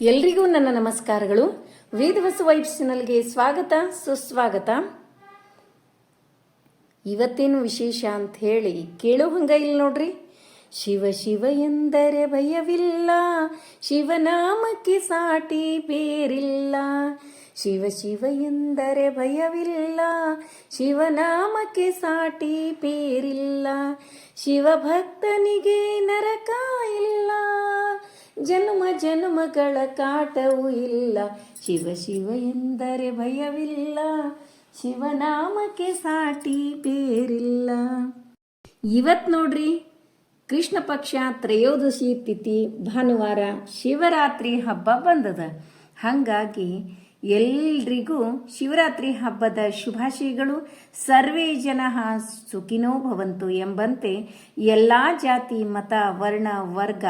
ಎಲ್ರಿಗೂ ನನ್ನ ನಮಸ್ಕಾರಗಳು. ವೇದವಸು ವೈಬ್ಸ್ ಚಾನಲ್ಗೆ ಸ್ವಾಗತ, ಸುಸ್ವಾಗತ. ಇವತ್ತೇನು ವಿಶೇಷ ಅಂತ ಹೇಳಿ ಕೇಳೋ ಹಂಗ ಇಲ್ಲ ನೋಡ್ರಿ. ಶಿವ ಶಿವ ಎಂದರೆ ಭಯವಿಲ್ಲ ಶಿವನಾಮಕ್ಕೆ ಸಾಟಿ ಬೇರಿಲ್ಲ. ಶಿವ ಶಿವ ಎಂದರೆ ಭಯವಿಲ್ಲ ಶಿವನಾಮಕ್ಕೆ ಸಾಟಿ ಬೇರಿಲ್ಲ. ಶಿವಭಕ್ತನಿಗೆ ನರಕ ಇಲ್ಲ. ಜನ್ಮ ಜನ್ಮಗಳ ಕಾಟವೂ ಇಲ್ಲ. ಶಿವ ಶಿವ ಎಂದರೆ ಭಯವಿಲ್ಲ. ಶಿವನಾಮಕ್ಕೆ ಸಾಟಿ ಬೇರಿಲ್ಲ. ಇವತ್ತು ನೋಡ್ರಿ, ಕೃಷ್ಣ ಪಕ್ಷ ತ್ರಯೋದಶಿ ತಿಥಿ ಭಾನುವಾರ ಶಿವರಾತ್ರಿ ಹಬ್ಬ ಬಂದದ. ಹಾಗಾಗಿ ಎಲ್ರಿಗೂ ಶಿವರಾತ್ರಿ ಹಬ್ಬದ ಶುಭಾಶಯಗಳು. ಸರ್ವೇ ಜನ ಸುಖಿನೋ ಭವಂತು ಎಂಬಂತೆ ಎಲ್ಲ ಜಾತಿ, ಮತ, ವರ್ಣ, ವರ್ಗ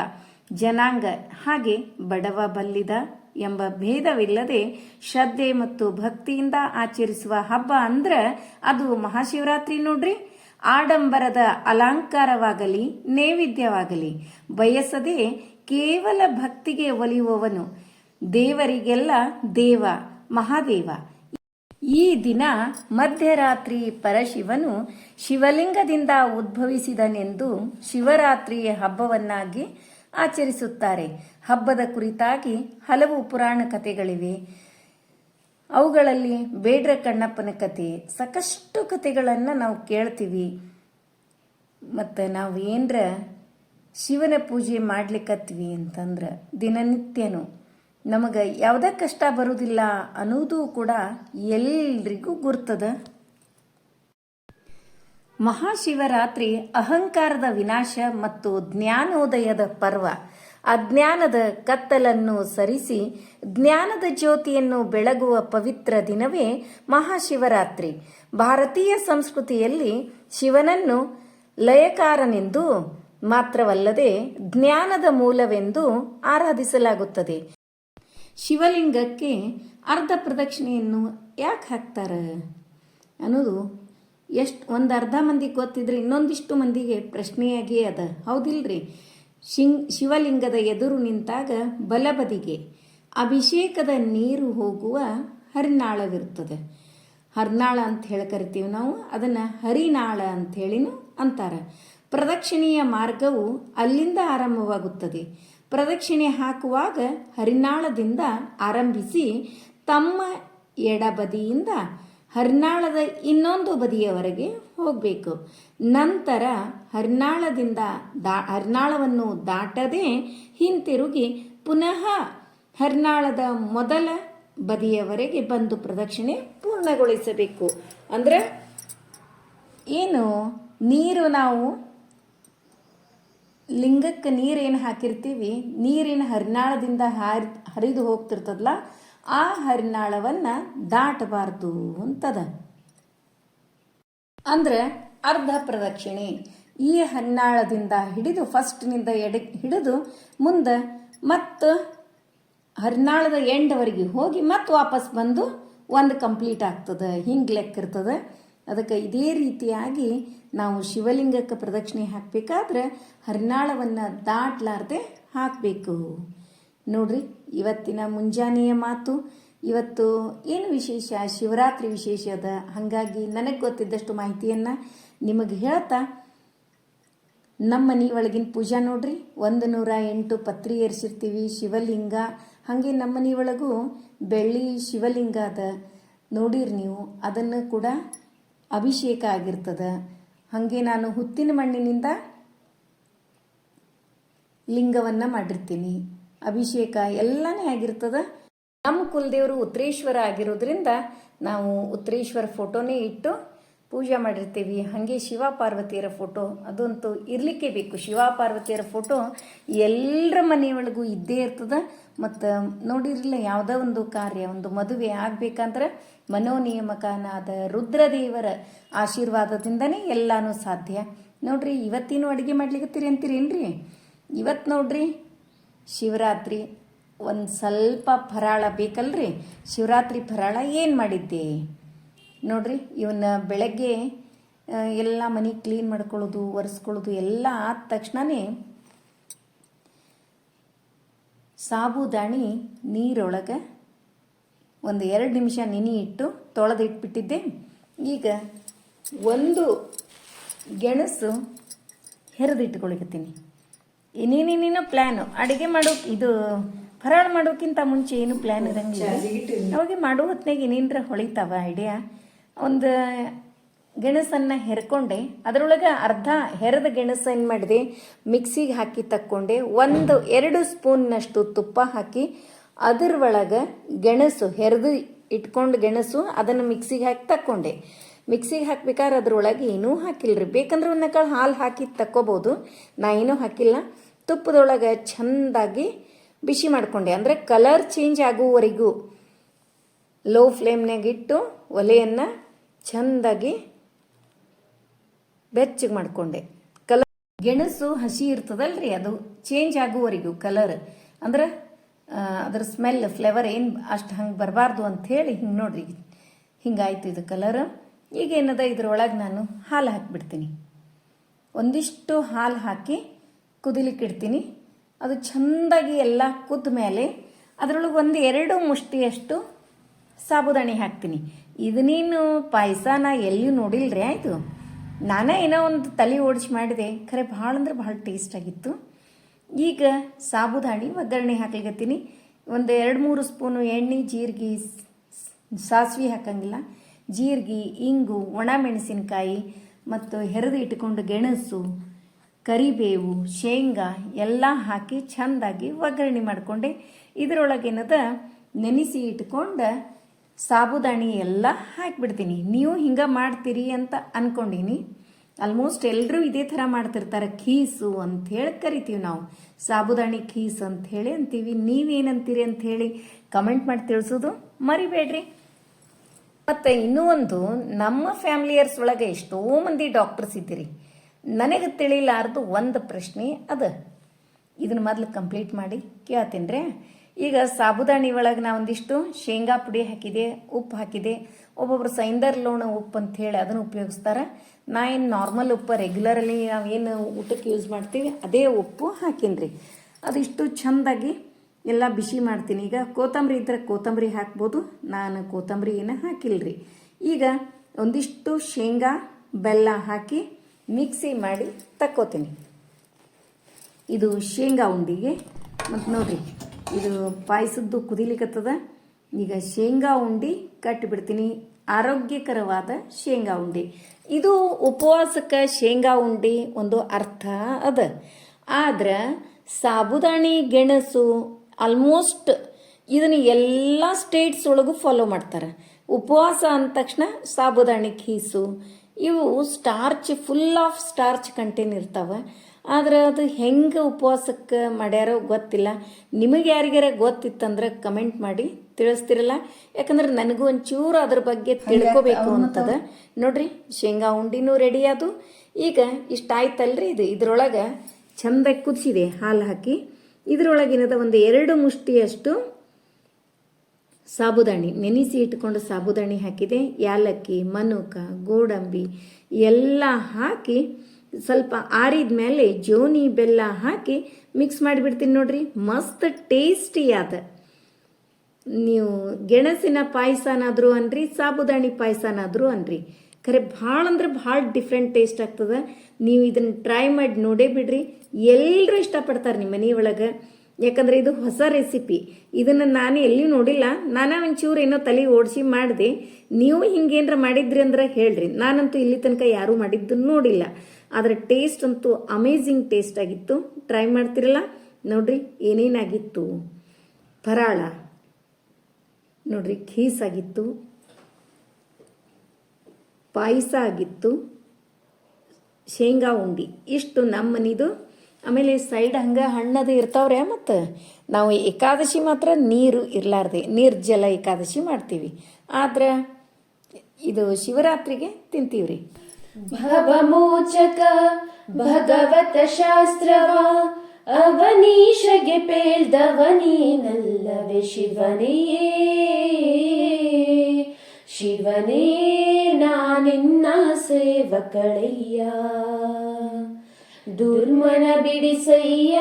ಜನಾಂಗ ಹಾಗೆ ಬಡವ ಬಲ್ಲಿದ ಎಂಬ ಭೇದವಿಲ್ಲದೆ ಶ್ರದ್ಧೆ ಮತ್ತು ಭಕ್ತಿಯಿಂದ ಆಚರಿಸುವ ಹಬ್ಬ ಅಂದ್ರೆ ಅದು ಮಹಾಶಿವರಾತ್ರಿ ನೋಡ್ರಿ. ಆಡಂಬರದ ಅಲಂಕಾರವಾಗಲಿ, ನೈವೇದ್ಯವಾಗಲಿ, ಬಯಸದೆ ಕೇವಲ ಭಕ್ತಿಗೆ ಒಲಿಯುವವನು. ದೇವರಿಗೆಲ್ಲ ದೇವ, ಮಹಾದೇವ. ಈ ದಿನ ಮಧ್ಯರಾತ್ರಿ ಪರಶಿವನು ಶಿವಲಿಂಗದಿಂದ ಉದ್ಭವಿಸಿದನೆಂದು ಶಿವರಾತ್ರಿ ಹಬ್ಬವನ್ನಾಗಿ ಆಚರಿಸುತ್ತಾರೆ. ಹಬ್ಬದ ಕುರಿತಾಗಿ ಹಲವು ಪುರಾಣ ಕಥೆಗಳಿವೆ. ಅವುಗಳಲ್ಲಿ ಬೇಡ್ರ ಕಣ್ಣಪ್ಪನ ಕತೆ ಸಾಕಷ್ಟು ಕಥೆಗಳನ್ನು ನಾವು ಕೇಳ್ತೀವಿ. ಮತ್ತು ನಾವು ಏನರ ಶಿವನ ಪೂಜೆ ಮಾಡ್ಲಿಕ್ಕತ್ವಿ ಅಂತಂದ್ರೆ ದಿನನಿತ್ಯನೂ ನಮಗೆ ಯಾವುದೇ ಕಷ್ಟ ಬರುವುದಿಲ್ಲ ಅನ್ನೋದು ಕೂಡ ಎಲ್ರಿಗೂ ಗುರ್ತದ. ಮಹಾಶಿವರಾತ್ರಿ ಅಹಂಕಾರದ ವಿನಾಶ ಮತ್ತು ಜ್ಞಾನೋದಯದ ಪರ್ವ. ಅಜ್ಞಾನದ ಕತ್ತಲನ್ನು ಸರಿಸಿ ಜ್ಞಾನದ ಜ್ಯೋತಿಯನ್ನು ಬೆಳಗುವ ಪವಿತ್ರ ದಿನವೇ ಮಹಾಶಿವರಾತ್ರಿ. ಭಾರತೀಯ ಸಂಸ್ಕೃತಿಯಲ್ಲಿ ಶಿವನನ್ನು ಲಯಕಾರನೆಂದು ಮಾತ್ರವಲ್ಲದೆ ಜ್ಞಾನದ ಮೂಲವೆಂದು ಆರಾಧಿಸಲಾಗುತ್ತದೆ. ಶಿವಲಿಂಗಕ್ಕೆ ಅರ್ಧ ಪ್ರದಕ್ಷಿಣೆಯನ್ನು ಯಾಕೆ ಹಾಕ್ತಾರೆ ಅನ್ನೋದು ಎಷ್ಟು ಒಂದು ಅರ್ಧ ಮಂದಿಗೆ ಗೊತ್ತಿದ್ರೆ ಇನ್ನೊಂದಿಷ್ಟು ಮಂದಿಗೆ ಪ್ರಶ್ನೆಯಾಗೇ ಅದ. ಹೌದಿಲ್ರಿ? ಶಿಂಗ್, ಶಿವಲಿಂಗದ ಎದುರು ನಿಂತಾಗ ಬಲಬದಿಗೆ ಅಭಿಷೇಕದ ನೀರು ಹೋಗುವ ಹರಿನಾಳವಿರುತ್ತದೆ. ಹರ್ನಾಳ ಅಂತ ಹೇಳಿ ಕರಿತೀವಿ ನಾವು, ಅದನ್ನು ಹರಿನಾಳ ಅಂತ ಹೇಳಿನೂ ಅಂತಾರೆ. ಪ್ರದಕ್ಷಿಣೆಯ ಮಾರ್ಗವು ಅಲ್ಲಿಂದ ಆರಂಭವಾಗುತ್ತದೆ. ಪ್ರದಕ್ಷಿಣೆ ಹಾಕುವಾಗ ಹರಿನಾಳದಿಂದ ಆರಂಭಿಸಿ ತಮ್ಮ ಎಡಬದಿಯಿಂದ ಹರ್ನಾಳದ ಇನ್ನೊಂದು ಬದಿಯವರೆಗೆ ಹೋಗಬೇಕು. ನಂತರ ಹರ್ನಾಳದಿಂದ ದಾ, ಹರ್ನಾಳವನ್ನು ದಾಟದೆ ಹಿಂತಿರುಗಿ ಪುನಃ ಹರ್ನಾಳದ ಮೊದಲ ಬದಿಯವರೆಗೆ ಬಂದು ಪ್ರದಕ್ಷಿಣೆ ಪೂರ್ಣಗೊಳಿಸಬೇಕು. ಅಂದ್ರೆ ಏನು? ನೀರು ನಾವು ಲಿಂಗಕ್ಕೆ ನೀರೇನು ಹಾಕಿರ್ತೀವಿ? ನೀರಿನ ಹರ್ನಾಳದಿಂದ ಹಾರಿ, ಹರಿದು ಹೋಗ್ತಿರ್ತದಲ್ಲ? ಆ ಹರಿನಾಳವನ್ನು ದಾಟಬಾರ್ದು ಅಂತದ. ಅಂದ್ರೆ ಅರ್ಧ ಪ್ರದಕ್ಷಿಣೆ. ಈ ಹರಿನಾಳದಿಂದ ಹಿಡಿದು ಫಸ್ಟ್ನಿಂದ ಎಡ, ಹಿಡಿದು ಮುಂದೆ ಮತ್ತು ಹರಿನಾಳದ ಎಂಡವರೆಗೆ ಹೋಗಿ ಮತ್ತೆ ವಾಪಸ್ ಬಂದು ಒಂದು ಕಂಪ್ಲೀಟ್ ಆಗ್ತದೆ. ಹಿಂಗೆ ಲೆಕ್ಕ ಇರ್ತದೆ. ಅದಕ್ಕೆ ಇದೇ ರೀತಿಯಾಗಿ ನಾವು ಶಿವಲಿಂಗಕ್ಕೆ ಪ್ರದಕ್ಷಿಣೆ ಹಾಕಬೇಕಾದ್ರೆ ಹರಿನಾಳವನ್ನು ದಾಟ್ಲಾರ್ದೆ ಹಾಕಬೇಕು. ನೋಡ್ರಿ, ಇವತ್ತಿನ ಮುಂಜಾನೆಯ ಮಾತು, ಇವತ್ತು ಏನು ವಿಶೇಷ, ಶಿವರಾತ್ರಿ ವಿಶೇಷ ಅದ? ಹಾಗಾಗಿ ನನಗೆ ಗೊತ್ತಿದ್ದಷ್ಟು ಮಾಹಿತಿಯನ್ನು ನಿಮಗೆ ಹೇಳ್ತಾ, ನಮ್ಮ ಮನೆ ಒಳಗಿನ ಪೂಜಾ ನೋಡ್ರಿ, ಒಂದು ನೂರ ಎಂಟು ಪತ್ರಿ ಏರಿಸಿರ್ತೀವಿ ಶಿವಲಿಂಗ. ಹಾಗೆ ನಮ್ಮ ಮನೆ ಒಳಗೂ ಬೆಳ್ಳಿ ಶಿವಲಿಂಗ ಅದ. ನೋಡಿರಿ ನೀವು, ಅದನ್ನು ಕೂಡ ಅಭಿಷೇಕ ಆಗಿರ್ತದ. ಹಾಗೆ ನಾನು ಹುತ್ತಿನ ಮಣ್ಣಿನಿಂದ ಲಿಂಗವನ್ನು ಮಾಡಿರ್ತೀನಿ. ಅಭಿಷೇಕ ಎಲ್ಲನೇ ಆಗಿರ್ತದೆ ನಮ್ಮ ಕುಲದೇವರು ಉತ್ತರೇಶ್ವರ ಆಗಿರೋದ್ರಿಂದ ನಾವು ಉತ್ತರೇಶ್ವರ ಫೋಟೋನೇ ಇಟ್ಟು ಪೂಜೆ ಮಾಡಿರ್ತೀವಿ. ಹಾಗೆ ಶಿವ ಪಾರ್ವತಿಯರ ಫೋಟೋ ಅದಂತೂ ಇರಲಿಕ್ಕೆ ಬೇಕು. ಶಿವ ಪಾರ್ವತಿಯರ ಫೋಟೋ ಎಲ್ಲರ ಮನೆಯೊಳಗೂ ಇದ್ದೇ ಇರ್ತದ. ಮತ್ತು ನೋಡಿರಲಿಲ್ಲ ಯಾವುದೋ ಒಂದು ಕಾರ್ಯ, ಒಂದು ಮದುವೆ ಆಗಬೇಕಂದ್ರೆ ಮನೋನಿಯಮಕನಾದ ರುದ್ರದೇವರ ಆಶೀರ್ವಾದದಿಂದನೇ ಎಲ್ಲಾನು ಸಾಧ್ಯ. ನೋಡ್ರಿ, ಇವತ್ತೇನು ಅಡುಗೆ ಮಾಡ್ಲಿಕ್ಕತ್ತೀರಿ ಅಂತೀರೇನ್ರಿ? ಇವತ್ತು ನೋಡ್ರಿ ಶಿವರಾತ್ರಿ ಒಂದು ಸ್ವಲ್ಪ ಫರಾಳ ಬೇಕಲ್ರಿ? ಶಿವರಾತ್ರಿ ಫರಾಳ ಏನು ಮಾಡಿದ್ದೆ? ನೋಡ್ರಿ, ಇವನ್ನ ಬೆಳಗ್ಗೆ ಎಲ್ಲ ಮನೆ ಕ್ಲೀನ್ ಮಾಡ್ಕೊಳ್ಳೋದು, ಒರೆಸ್ಕೊಳ್ಳೋದು ಎಲ್ಲ ಆದ ತಕ್ಷಣವೇ ಸಾಬುದಾಣಿ ನೀರೊಳಗೆ ಒಂದು ಎರಡು ನಿಮಿಷ ನೆನೆ ಇಟ್ಟು ತೊಳೆದಿಟ್ಬಿಟ್ಟಿದ್ದೆ. ಈಗ ಒಂದು ಗೆಣಸು ಹೆರೆದಿಟ್ಕೊಳಿಕತ್ತೀನಿ. ಇನ್ನೇನೇನೇನೋ ಪ್ಲ್ಯಾನು ಅಡುಗೆ ಮಾಡೋಕೆ ಇದು ಫರಾಳ ಮಾಡೋಕ್ಕಿಂತ ಮುಂಚೆ ಏನು ಪ್ಲ್ಯಾನ್ ಇರಂಗಿಲ್ಲ ಅವಾಗ ಮಾಡೋ ಹೊತ್ತಿನಾಗ ಏನೇನರ ಹೊಳಿತಾವ ಐಡಿಯಾ ಒಂದು ಗೆಣಸನ್ನು ಹೆರ್ಕೊಂಡೆ. ಅದರೊಳಗೆ ಅರ್ಧ ಹೆರದ ಗೆಣಸು ಏನು ಮಾಡಿದೆ? ಮಿಕ್ಸಿಗೆ ಹಾಕಿ ತಕ್ಕೊಂಡೆ. ಒಂದು ಎರಡು ಸ್ಪೂನ್ನಷ್ಟು ತುಪ್ಪ ಹಾಕಿ ಅದರೊಳಗೆ ಗೆಣಸು ಹೆರೆದು ಇಟ್ಕೊಂಡು ಗೆಣಸು ಅದನ್ನು ಮಿಕ್ಸಿಗೆ ಹಾಕಿ ತಕ್ಕೊಂಡೆ. ಮಿಕ್ಸಿಗೆ ಹಾಕ್ಬೇಕಾದ್ರೆ ಅದ್ರೊಳಗೆ ಏನೂ ಹಾಕಿಲ್ರಿ. ಬೇಕಂದ್ರೆ ಒಂದು ಕಾಳು ಹಾಲು ಹಾಕಿ ತಕ್ಕೋಬೋದು. ನಾ ಏನೂ ಹಾಕಿಲ್ಲ. ತುಪ್ಪದೊಳಗೆ ಚೆಂದಾಗಿ ಬಿಸಿ ಮಾಡಿಕೊಂಡೆ. ಅಂದರೆ ಕಲರ್ ಚೇಂಜ್ ಆಗುವವರೆಗೂ ಲೋ ಫ್ಲೇಮ್ನಾಗ ಇಟ್ಟು ಒಲೆಯನ್ನು ಚೆಂದಾಗಿ ಬೆಚ್ಚಗೆ ಮಾಡಿಕೊಂಡೆ. ಕಲರ್ ಗೆಣಸು ಹಸಿ ಇರ್ತದಲ್ರಿ, ಅದು ಚೇಂಜ್ ಆಗುವವರೆಗೂ ಕಲರ್ ಅಂದ್ರೆ ಅದರ ಅದ್ರ ಸ್ಮೆಲ್ ಫ್ಲೇವರ್ ಏನು ಅಷ್ಟು ಹಂಗೆ ಬರಬಾರ್ದು ಅಂಥೇಳಿ ಹಿಂಗೆ ನೋಡ್ರಿ. ಹಿಂಗಾಯ್ತು ಇದು ಕಲರ್ ಈಗ ಏನದ ಇದ್ರೊಳಗೆ ನಾನು ಹಾಲು ಹಾಕಿಬಿಡ್ತೀನಿ. ಒಂದಿಷ್ಟು ಹಾಲು ಹಾಕಿ ಕುದಿಲಿಕ್ಕಿಡ್ತೀನಿ. ಅದು ಚೆಂದಾಗಿ ಎಲ್ಲ ಕುದ್ದ ಮೇಲೆ ಅದರೊಳಗೆ ಒಂದು ಎರಡು ಮುಷ್ಟಿಯಷ್ಟು ಸಾಬುದಾಣಿ ಹಾಕ್ತೀನಿ. ಇದನ್ನೇನು ಪಾಯಸ ನಾ ಎಲ್ಲಿಯೂ ನೋಡಿಲ್ರಿ ಆಯಿತು? ನಾನೇ ಏನೋ ಒಂದು ತಲೆ ಓಡಿಸಿ ಮಾಡಿದೆ. ಖರೆ ಭಾಳ ಅಂದ್ರೆ ಭಾಳ ಟೇಸ್ಟ್ ಆಗಿತ್ತು. ಈಗ ಸಾಬುದಾಣಿ ಒಗ್ಗರಣೆ ಹಾಕ್ಲಿಕತ್ತೀನಿ. ಒಂದು ಎರಡು ಮೂರು ಸ್ಪೂನು ಎಣ್ಣೆ, ಜೀರಿಗೆ, ಸಾಸಿವೆ ಹಾಕಂಗಿಲ್ಲ. ಜೀರಿಗೆ, ಇಂಗು ಒಣ ಮೆಣಸಿನಕಾಯಿ ಮತ್ತು ಹೆರೆದು ಇಟ್ಕೊಂಡು ಗೆಣಸು, ಕರಿಬೇವು, ಶೇಂಗಾ ಎಲ್ಲ ಹಾಕಿ ಚೆಂದಾಗಿ ಒಗ್ಗರಣೆ ಮಾಡಿಕೊಂಡೆ. ಇದರೊಳಗೇನದ ನೆನೆಸಿ ಇಟ್ಕೊಂಡು ಸಾಬುದಾಣಿ ಎಲ್ಲ ಹಾಕಿಬಿಡ್ತೀನಿ. ನೀವು ಹಿಂಗೆ ಮಾಡ್ತೀರಿ ಅಂತ ಅಂದ್ಕೊಂಡೀನಿ ಆಲ್ಮೋಸ್ಟ್ ಎಲ್ಲರೂ ಇದೇ ಥರ ಮಾಡ್ತಿರ್ತಾರೆ. ಖೀಸು ಅಂಥೇಳಿ ಕರಿತೀವಿ ನಾವು. ಸಾಬುದಾಣಿ ಖೀಸ್ ಅಂಥೇಳಿ ಅಂತೀವಿ. ನೀವೇನಂತೀರಿ ಅಂಥೇಳಿ ಕಮೆಂಟ್ ಮಾಡಿ ತಿಳಿಸೋದು ಮರಿಬೇಡ್ರಿ. ಮತ್ತು ಇನ್ನೂ ಒಂದು, ನಮ್ಮ ಫ್ಯಾಮಿಲಿಯರ್ಸ್ ಒಳಗೆ ಎಷ್ಟೋ ಮಂದಿ ಡಾಕ್ಟರ್ಸ್ ಇದ್ದೀರಿ. ನನಗೆ ತಿಳಿಲಾರ್ದು ಒಂದು ಪ್ರಶ್ನೆ ಅದ. ಇದನ್ನ ಮೊದಲು ಕಂಪ್ಲೀಟ್ ಮಾಡಿ ಕೇಳ್ತೀನಿ ಈಗ ಸಾಬುದಾಣಿ ಒಳಗೆ ನಾ ಒಂದಿಷ್ಟು ಶೇಂಗಾ ಪುಡಿ ಹಾಕಿದೆ, ಉಪ್ಪು ಹಾಕಿದೆ. ಒಬ್ಬೊಬ್ರು ಸೈಂದರ್ ಲೋಣ ಉಪ್ಪು ಅಂತ ಹೇಳಿ ಅದನ್ನು ಉಪಯೋಗಿಸ್ತಾರೆ. ನಾ ಏನು ನಾರ್ಮಲ್ ಉಪ್ಪು ರೆಗ್ಯುಲರಲ್ಲಿ ನಾವೇನು ಊಟಕ್ಕೆ ಯೂಸ್ ಮಾಡ್ತೀವಿ, ಅದೇ ಉಪ್ಪು ಹಾಕಿನ್ರಿ. ಅದಿಷ್ಟು ಚೆಂದಾಗಿ ಎಲ್ಲ ಬಿಸಿ ಮಾಡ್ತೀನಿ. ಈಗ ಕೊತ್ತಂಬರಿ ಇದ್ರೆ ಕೊತ್ತಂಬರಿ ಹಾಕ್ಬೋದು. ನಾನು ಕೊತ್ತಂಬರಿ ಏನು ಹಾಕಿಲ್ಲರಿ ಈಗ ಒಂದಿಷ್ಟು ಶೇಂಗಾ, ಬೆಲ್ಲ ಹಾಕಿ ಮಿಕ್ಸಿ ಮಾಡಿ ತಕ್ಕೋತೀನಿ. ಇದು ಶೇಂಗಾ ಉಂಡಿಗೆ. ಮತ್ತು ನೋಡ್ರಿ, ಇದು ಪಾಯಸದ್ದು ಕುದಿಲಿಕತ್ತದ. ಈಗ ಶೇಂಗಾ ಉಂಡಿ ಕಟ್ಟಿಬಿಡ್ತೀನಿ ಆರೋಗ್ಯಕರವಾದ ಶೇಂಗಾ ಉಂಡಿ. ಇದು ಉಪವಾಸಕ್ಕೆ ಶೇಂಗಾ ಉಂಡಿ ಒಂದು ಅರ್ಥ ಅದ. ಆದ್ರೆ ಸಾಬುದಾಣಿ, ಗೆಣಸು ಆಲ್ಮೋಸ್ಟ್ ಇದನ್ನು ಎಲ್ಲ ಸ್ಟೇಟ್ಸ್ ಒಳಗೂ ಫಾಲೋ ಮಾಡ್ತಾರೆ. ಉಪವಾಸ ಅಂದ ತಕ್ಷಣ ಸಾಬುದಾಣಿ ಕೀಸು ಇವು starch full of starch content ಇರ್ತಾವೆ. ಆದ್ರೆ ಅದು ಹೆಂಗೆ ಉಪವಾಸಕ್ಕೆ ಮಾಡ್ಯಾರೋ ಗೊತ್ತಿಲ್ಲ. ನಿಮಗೆ ಯಾರಿಗಾರ ಗೊತ್ತಿತ್ತಂದ್ರೆ ಕಮೆಂಟ್ ಮಾಡಿ ತಿಳಿಸ್ತಿರಲ್ಲ. ಯಾಕಂದ್ರೆ ನನಗೂ ಒಂಚೂರು ಅದ್ರ ಬಗ್ಗೆ ತಿಳ್ಕೊಬೇಕು ಅಂತದ. ನೋಡ್ರಿ ಶೇಂಗಾ ಉಂಡಿನೂ ರೆಡಿ ಅದು. ಈಗ ಇಷ್ಟ ಆಯ್ತಲ್ರಿ ಇದು. ಇದ್ರೊಳಗೆ ಚಂದ ಕುದಿಸಿದೆ ಹಾಲು ಹಾಕಿ. ಇದ್ರೊಳಗಿನದ ಒಂದು ಎರಡು ಮುಷ್ಟಿಯಷ್ಟು ಸಾಬುದಾಣಿ, ನೆನೆಸಿ ಇಟ್ಕೊಂಡು ಸಾಬುದಾಣಿ ಹಾಕಿದೆ. ಯಾಲಕ್ಕಿ, ಮನುಕ, ಗೋಡಂಬಿ ಎಲ್ಲ ಹಾಕಿ ಸ್ವಲ್ಪ ಆರಿದ ಮೇಲೆ ಜೋನಿ ಬೆಲ್ಲ ಹಾಕಿ ಮಿಕ್ಸ್ ಮಾಡಿಬಿಡ್ತೀನಿ ನೋಡ್ರಿ. ಮಸ್ತ್ ಟೇಸ್ಟಿ ಆದ. ನೀವು ಗೆಣಸಿನ ಪಾಯಸನಾದರೂ ಅನ್ರಿ, ಸಾಬುದಾಣಿ ಪಾಯಸನಾದರೂ ಅನ್ರಿ. ಖರೆ ಭಾಳ ಅಂದ್ರೆ ಭಾಳ ಡಿಫ್ರೆಂಟ್ ಟೇಸ್ಟ್ ಆಗ್ತದೆ. ನೀವು ಇದನ್ನು ಟ್ರೈ ಮಾಡಿ ನೋಡೇ ಬಿಡ್ರಿ. ಎಲ್ಲರೂ ಇಷ್ಟಪಡ್ತಾರೆ ನಿಮ್ಮ ಮನೆಯೊಳಗೆ ಯಾಕಂದ್ರೆ ಇದು ಹೊಸ ರೆಸಿಪಿ ಇದನ್ನು ನಾನು ಎಲ್ಲಿ ನೋಡಿಲ್ಲ. ನಾನೇ ಒಂಚೂರು ಏನೋ ತಲೆ ಓಡಿಸಿ ಮಾಡಿದೆ. ನೀವು ಹಿಂಗೇನರ ಮಾಡಿದ್ರಿ ಅಂದ್ರೆ ಹೇಳ್ರಿ. ನಾನಂತೂ ಇಲ್ಲಿ ತನಕ ಯಾರೂ ಮಾಡಿದ್ದು ನೋಡಿಲ್ಲ. ಆದರೆ ಟೇಸ್ಟ್ ಅಂತೂ ಅಮೇಝಿಂಗ್ ಟೇಸ್ಟ್ ಆಗಿತ್ತು. ಟ್ರೈ ಮಾಡ್ತಿರಲ್ಲ. ನೋಡ್ರಿ ಏನೇನಾಗಿತ್ತು. ಫರಾಳ ನೋಡ್ರಿ ಖೀಸ್ ಆಗಿತ್ತು. ಪಾಯಸ ಆಗಿತ್ತು ಶೇಂಗಾ ಉಂಡಿ. ಇಷ್ಟು ನಮ್ಮನಿದು. ಆಮೇಲೆ ಸೈಡ್ ಹಂಗೆ ಹಣ್ಣದು ಇರ್ತಾವ್ರೆ ಮತ್ತು ನಾವು ಏಕಾದಶಿ ಮಾತ್ರ ನೀರು ಇರಲಾರ್ದೆ. ನಿರ್ಜಲ ಏಕಾದಶಿ ಮಾಡ್ತೀವಿ. ಆದ್ರೆ ಇದು ಶಿವರಾತ್ರಿಗೆ ತಿಂತೀವ್ರಿ. ಭವಮೋಚಕ ಭಗವತ ಶಾಸ್ತ್ರವ, ಅವನೀಶಗೆ ಪೇಳ್ದವನೀನಲ್ಲವೇ ಶಿವನೇ ಶಿವನೇ ನಾನಿನ್ನ ಸೇವಕಳಯ್ಯ ದುರ್ಮನ ಬಿಡಿಸಯ್ಯ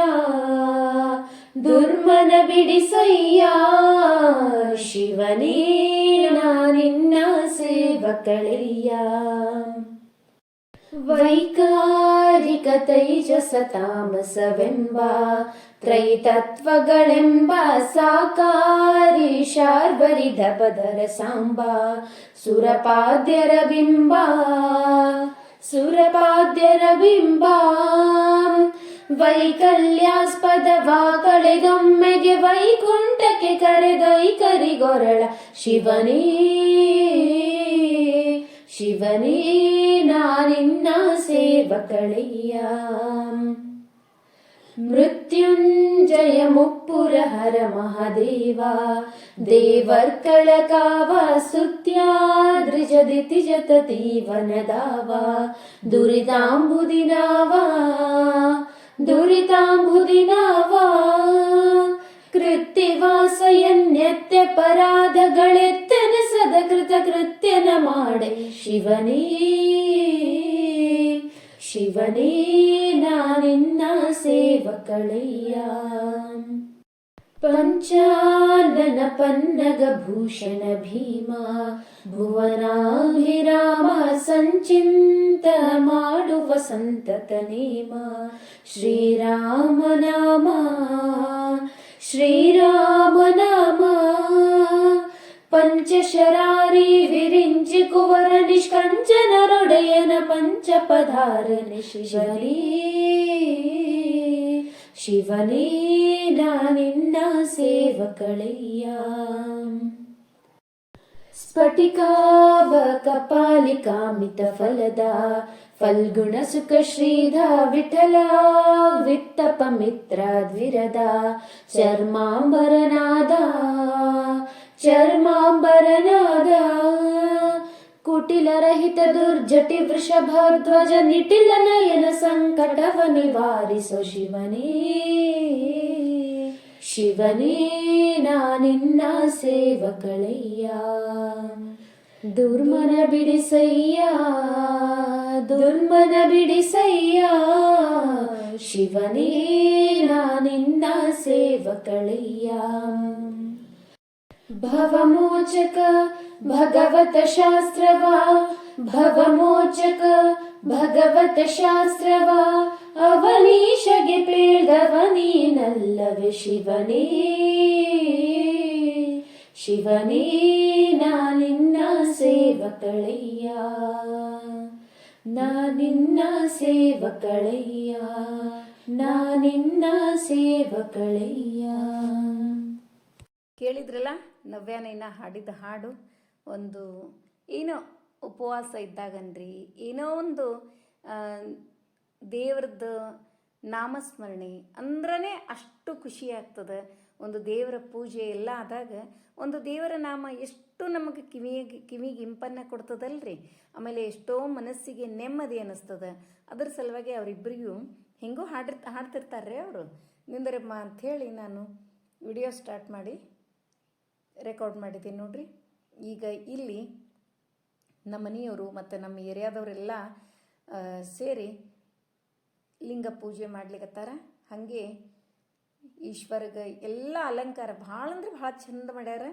ದುರ್ಮನ ಬಿಡಿಸಯ್ಯ ಶಿವನೇ ನಾನಿನ್ನ ಸೇವಕಳಯ್ಯ ವೈಕಾರಿಕ ತೈಜಸ ತಾಮಸವೆಂಬ ತ್ರೈತತ್ವಗಳೆಂಬ ಸಾಕಾರಿ ಶಾರ್ವರಿದ ಪದರ ಸಾಂಬ ಸುರಪಾದ್ಯರ ಬಿಂಬ ಸುರಪಾದ್ಯರ ಬಿಂಬ ವೈಕಲ್ಯಾಸ್ಪದವಾ ಕಳೆದೊಮ್ಮೆಗೆ ವೈಕುಂಠಕ್ಕೆ ಕರೆದೊಯ್ಕರಿಗೊರಳ ಶಿವನೇ ಶಿವನೇ ನಾನಿನ್ನ मृत्युञ्जयमुपुरहर महादेवा देवर्कळका वा सुत्या द्रिजदिति जत देवनदा वा दुरिताम्बुदिना वा दुरिताम्बुदिना वा कृत्तिवासयन्यत्यपराधगळेत्य सदकृतकृत्यन माडे शिवनी। ಶಿವನೇ ನಾನಿನ್ನ ಸೇವಕಳಯ್ಯ ಪಂಚಾನನ ಪನ್ನಗ ಭೂಷಣ ಭೀಮ ಭುವನಾಭಿರಾಮ ಸಂಚಿಂತ ಮಾಡುವ ಸಂತತ ನೇಮ ಶ್ರೀರಾಮ ನಾಮ ಶ್ರೀರಾಮ ನಾಮ पञ्चशरारी विरिञ्चि कुवर निष्कञ्चनरुडयन पञ्चपधार निशिशली शिवनीनानि न सेवकलय्या स्फटिकावकपालिकामितफलदा फल्गुणसुखश्रीधा विठला वित्तपमित्रा द्विरदा शर्माम्बरनादा ಚರ್ಮಾಂಬರನಾದ ಕುಟಿಲರಹಿತ ದುರ್ಜಟಿ ವೃಷಭಧ್ವಜ ನಿಟಿಲ ನಯನ ಸಂಕಟವ ನಿವಾರಿಸೋ ಶಿವನೇ. ಶಿವನೇ ನಾನಿನ್ನ ಸೇವಕಳಯ್ಯ. ದುರ್ಮನ ಬಿಡಿಸಯ್ಯ ದುರ್ಮನ ಬಿಡಿಸಯ್ಯ. ಶಿವನೇ ನಾನಿನ್ನ ಸೇವಕಳಯ್ಯ. ಭವಮೋಚಕ ಭಗವತ ಶಾಸ್ತ್ರವ ಭವಮೋಚಕ ಭಗವತ ಶಾಸ್ತ್ರವ ಅವನೀಶಗೆ ಪೇಳ್ದವ ನೀನಲ್ಲವೇ ಶಿವನೇ ಶಿವನೇ ನಾನಿನ್ನ ಸೇವಕಳಯ್ಯ ನಾನಿನ್ನ ಸೇವಕಳಯ್ಯ ನಾನಿನ್ನ ಸೇವಕಳಯ್ಯ ಕೇಳಿದ್ರಲ್ಲ ನವ್ಯಾನೈನ ಹಾಡಿದ ಹಾಡು, ಒಂದು ಏನೋ ಉಪವಾಸ ಇದ್ದಾಗನ್ರಿ, ಏನೋ ಒಂದು ದೇವ್ರದ್ದು ನಾಮಸ್ಮರಣೆ ಅಂದ್ರೇ ಅಷ್ಟು ಖುಷಿ ಆಗ್ತದೆ. ಒಂದು ದೇವರ ಪೂಜೆ ಎಲ್ಲ ಆದಾಗ ಒಂದು ದೇವರ ನಾಮ ಎಷ್ಟು ನಮಗೆ ಕಿವಿಗೆ ಕಿವಿಗೆ ಇಂಪನ್ನು ಕೊಡ್ತದಲ್ರಿ. ಆಮೇಲೆ ಎಷ್ಟೋ ಮನಸ್ಸಿಗೆ ನೆಮ್ಮದಿ ಅನ್ನಿಸ್ತದೆ. ಅದ್ರ ಸಲುವಾಗಿ ಅವರಿಬ್ಬರಿಗೂ ಹೆಂಗೂ ಹಾಡಿರ್ತ ಹಾಡ್ತಿರ್ತಾರೆ ಅವರು. ನಿಂದರಮ್ಮ ಅಂಥೇಳಿ ನಾನು ವಿಡಿಯೋ ಸ್ಟಾರ್ಟ್ ಮಾಡಿ ರೆಕಾರ್ಡ್ ಮಾಡಿದ್ದೀನಿ ನೋಡ್ರಿ. ಈಗ ಇಲ್ಲಿ ನಮ್ಮ ಮನೆಯವರು ಮತ್ತು ನಮ್ಮ ಏರಿಯಾದವರೆಲ್ಲ ಸೇರಿ ಲಿಂಗ ಪೂಜೆ ಮಾಡ್ಲಿಕ್ಕತ್ತಾರ ಹಾಗೆ ಈಶ್ವರಗ ಎಲ್ಲ ಅಲಂಕಾರ ಭಾಳ ಅಂದ್ರೆ ಭಾಳ ಚಂದ ಮಾಡ್ಯಾರ.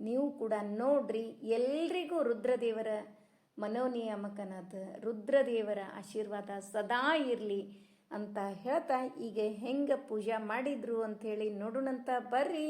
ನೀವು ಕೂಡ ನೋಡ್ರಿ, ಎಲ್ರಿಗೂ ರುದ್ರದೇವರ ಮನೋನಿಯಾಮಕನಾದ ರುದ್ರದೇವರ ಆಶೀರ್ವಾದ ಸದಾ ಇರಲಿ ಅಂತ ಹೇಳ್ತಾ, ಈಗ ಹೆಂಗೆ ಪೂಜಾ ಮಾಡಿದ್ರು ಅಂಥೇಳಿ ನೋಡೋಣಂತ ಬರ್ರಿ.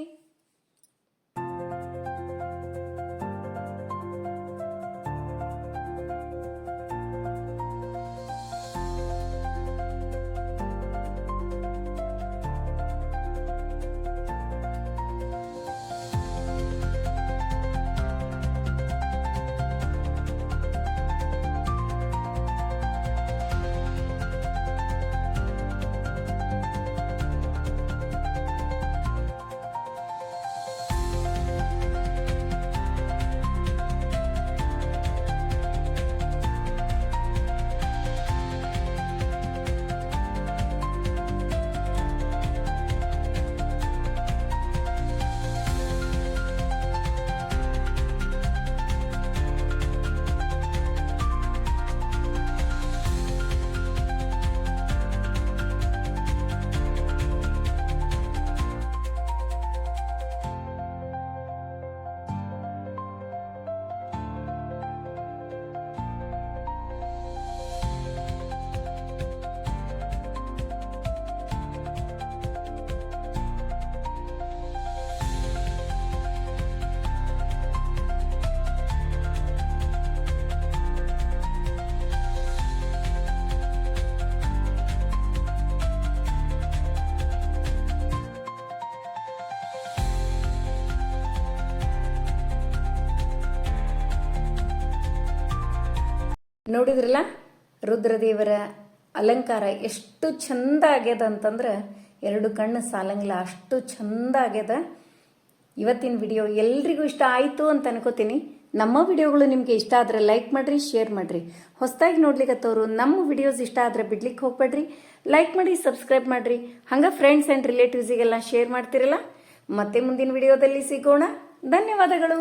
ನೋಡಿದ್ರಲ್ಲ? ರುದ್ರದೇವರ ಅಲಂಕಾರ ಎಷ್ಟು ಚಂದ ಆಗ್ಯದ ಅಂತಂದ್ರೆ ಎರಡು ಕಣ್ಣು ಸಾಲಂಗಿಲ್ಲ ಅಷ್ಟು ಚಂದ ಆಗ್ಯದ. ಇವತ್ತಿನ ವಿಡಿಯೋ ಎಲ್ರಿಗೂ ಇಷ್ಟ ಆಯಿತು ಅಂತ ಅನ್ಕೋತೀನಿ. ನಮ್ಮ ವಿಡಿಯೋಗಳು ನಿಮಗೆ ಇಷ್ಟ ಆದರೆ ಲೈಕ್ ಮಾಡಿರಿ, ಶೇರ್ ಮಾಡಿರಿ. ಹೊಸದಾಗಿ ನೋಡ್ಲಿಕ್ಕತ್ತವರು ನಮ್ಮ ವಿಡಿಯೋಸ್ ಇಷ್ಟ ಆದರೆ ಬಿಡ್ಲಿಕ್ಕೆ ಹೋಗ್ಬೇಡ್ರಿ. ಲೈಕ್ ಮಾಡಿ, ಸಬ್ಸ್ಕ್ರೈಬ್ ಮಾಡಿರಿ. ಹಂಗೆ ಫ್ರೆಂಡ್ಸ್ ಆ್ಯಂಡ್ ರಿಲೇಟಿವ್ಸಿಗೆಲ್ಲ ಶೇರ್ ಮಾಡ್ತಿರಲ್ಲ? ಮತ್ತೆ ಮುಂದಿನ ವಿಡಿಯೋದಲ್ಲಿ ಸಿಗೋಣ. ಧನ್ಯವಾದಗಳು.